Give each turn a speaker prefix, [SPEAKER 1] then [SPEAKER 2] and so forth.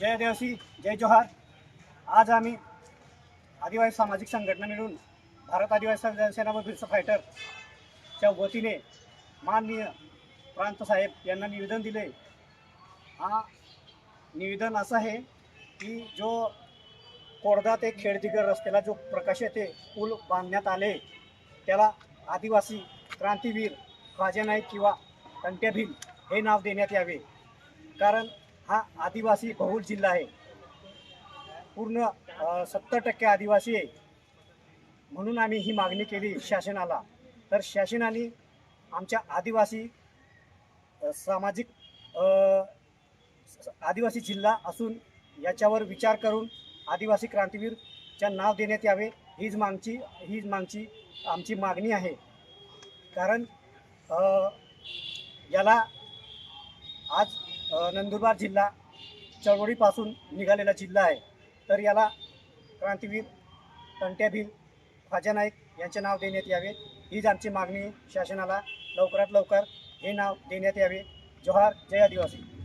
[SPEAKER 1] जय आदिवासी जय जोहार. आज आम्ही आदिवासी सामाजिक संघटना मिळून भारत आदिवासी जनसेना व बिरसा फायटरच्या वतीने माननीय प्रांत साहेब यांना निवेदन दिले. हा निवेदन असं आहे की जो कोरदा ते खेडदिगर रस्त्याला जो प्रकाश येथे पूल बांधण्यात आले त्याला आदिवासी क्रांतीवीर राजा नाईक किंवा कंट्या भील हे नाव देण्यात यावे. कारण हा आदिवासी बहुल जिल्हा आहे. पूर्ण सत्तर टक्के आदिवासी आहे. म्हणून आम्ही ही मागणी केली शासनाला. तर शासनाने आमच्या आदिवासी सामाजिक आदिवासी जिल्हा असून याच्यावर विचार करून आदिवासी क्रांतीवीरच्या नाव देण्यात यावे हीच मागची हीच मागची आमची मागणी आहे. कारण याला आज नंदुरबार जिल्हा चळवळीपासून निघालेला जिल्हा आहे. तर याला क्रांतीवीर कंट्याभील खाजा नाईक यांचे नाव देण्यात यावे. हीच आमची मागणी शासनाला लवकरात लवकर हे नाव देण्यात यावे. जोहार जय आदिवासी.